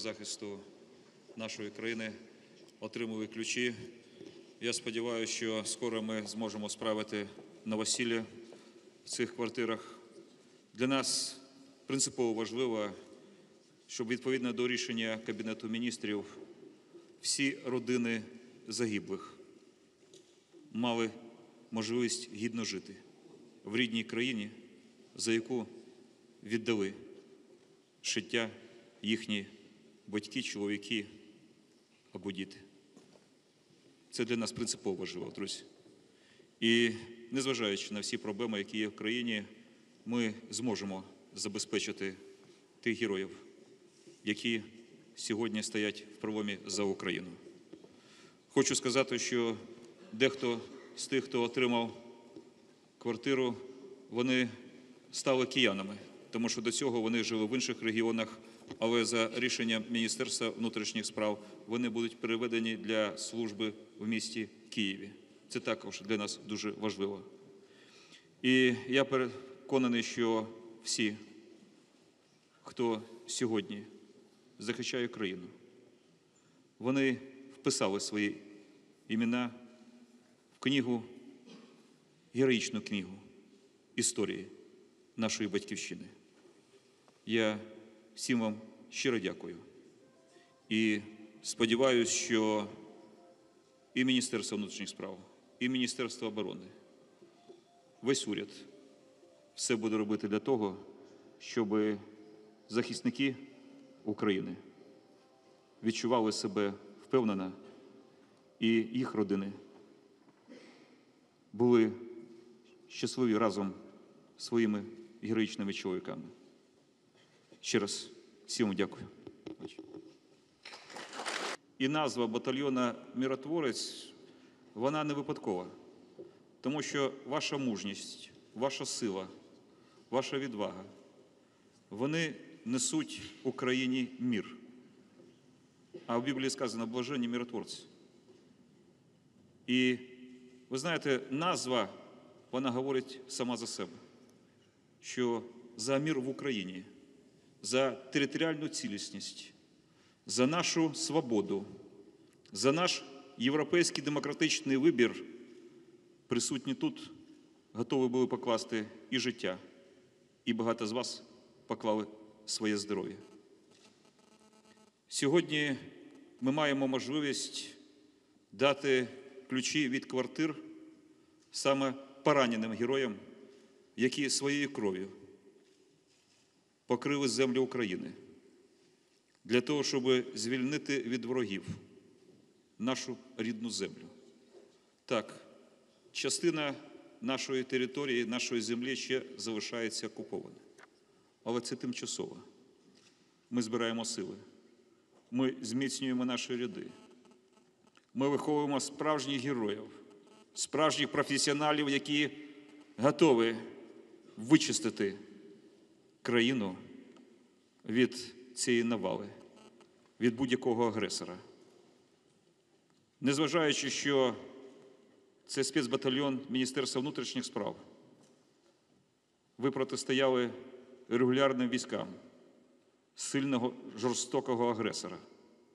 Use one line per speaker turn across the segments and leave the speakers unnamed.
захисту нашої країни отримали ключі. Я сподіваюся, що скоро ми зможемо справити новосілля в цих квартирах. Для нас принципово важливо, щоб відповідно до рішення Кабінету міністрів всі родини загиблих мали можливість гідно жити в рідній країні, за яку віддали життя їхні батьки, чоловіки або діти. Це для нас принципово важливо, друзі. І незважаючи на всі проблеми, які є в країні, ми зможемо забезпечити тих героїв, які сьогодні стоять в проломі за Україну. Хочу сказати, що дехто з тих, хто отримав квартиру, вони стали киянами, тому що до цього вони жили в інших регіонах, але за рішенням Міністерства внутрішніх справ вони будуть переведені для служби в місті Києві. Це також для нас дуже важливо. І я переконаний, що всі, хто сьогодні захищає країну, вони вписали свої імена в книгу, героїчну книгу історії нашої батьківщини. Я всім вам щиро дякую. І сподіваюся, що і Міністерство внутрішніх справ, і Міністерство оборони, весь уряд все буде робити для того, щоб захисники України відчували себе впевнено і їх родини були щасливі разом своїми героїчними чоловіками. Ще раз всім дякую. І назва батальйона Миротворець вона не випадкова, тому що ваша мужність, ваша сила, ваша відвага, вони несуть Україні мір. А в Біблії сказано блаженні миротворці. І ви знаєте, назва вона говорить сама за себе, що за мир в Україні, за територіальну цілісність, за нашу свободу, за наш європейський демократичний вибір присутні тут готові були покласти і життя, і багато з вас поклали своє здоров'я. Сьогодні ми маємо можливість дати ключі від квартир саме пораненим героям, які своєю кров'ю покрили землю України для того, щоб звільнити від ворогів нашу рідну землю. Так, частина нашої території, нашої землі ще залишається окупованою. Але це тимчасово. Ми збираємо сили, ми зміцнюємо наші ряди. Ми виховуємо справжніх героїв, справжніх професіоналів, які готові вичистити країну від цієї навали, від будь-якого агресора. Незважаючи, що це спецбатальйон Міністерства внутрішніх справ, ви протистояли регулярним військам сильного жорстокого агресора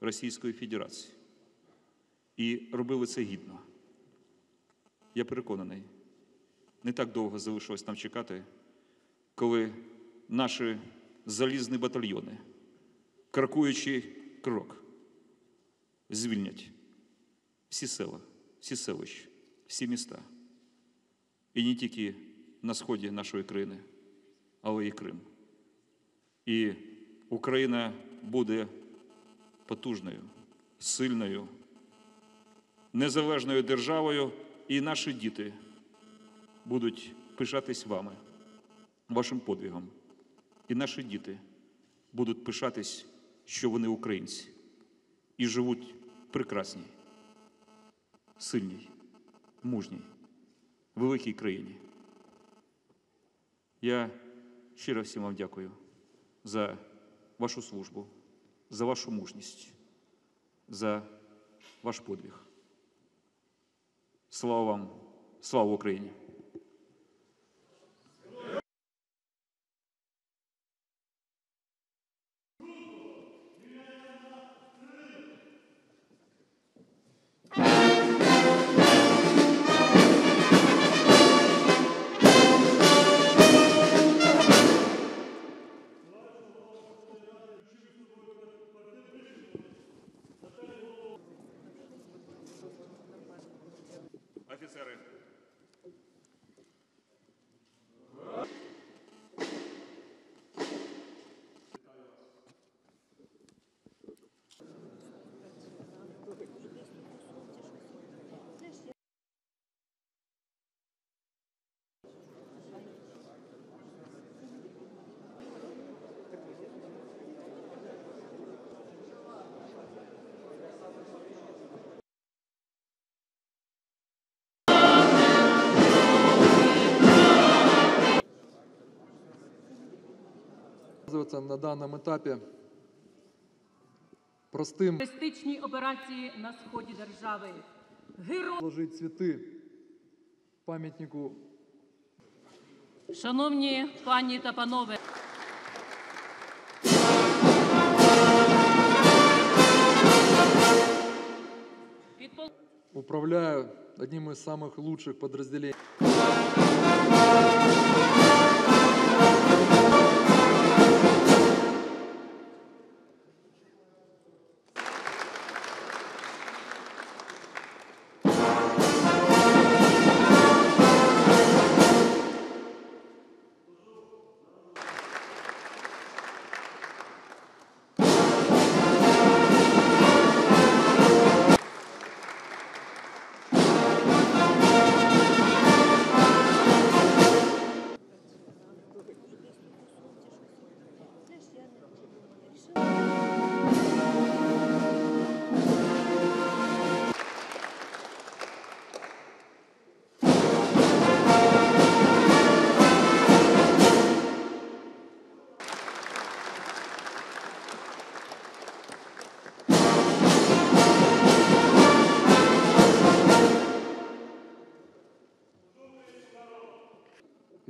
Російської Федерації і робили це гідно. Я переконаний, не так довго залишилось нам чекати, коли наші залізні батальйони, крокуючи крок, звільнять всі села, всі селища, всі міста. І не тільки на сході нашої країни, але і Крим. І Україна буде потужною, сильною, незалежною державою, і наші діти будуть пишатись вами, вашим подвигом. І наші діти будуть пишатись, що вони українці і живуть прекрасній, сильній, мужній, великій країні. Я щиро всім вам дякую за вашу службу, за вашу мужність, за ваш подвиг. Слава вам, слава Україні! офіцери.
оказывается на данном этапе простым
терористичній операції на сході держави. Герой,
положить цветы памятнику
шановні пані та панове, підпол...
управляю одним из самых лучших подразделений.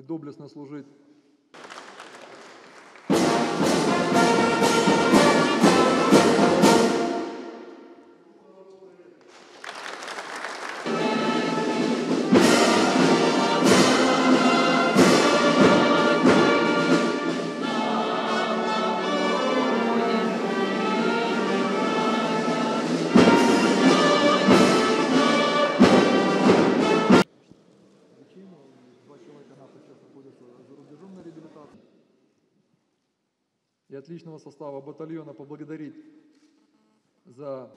И доблестно служить И отличного состава батальона поблагодарить за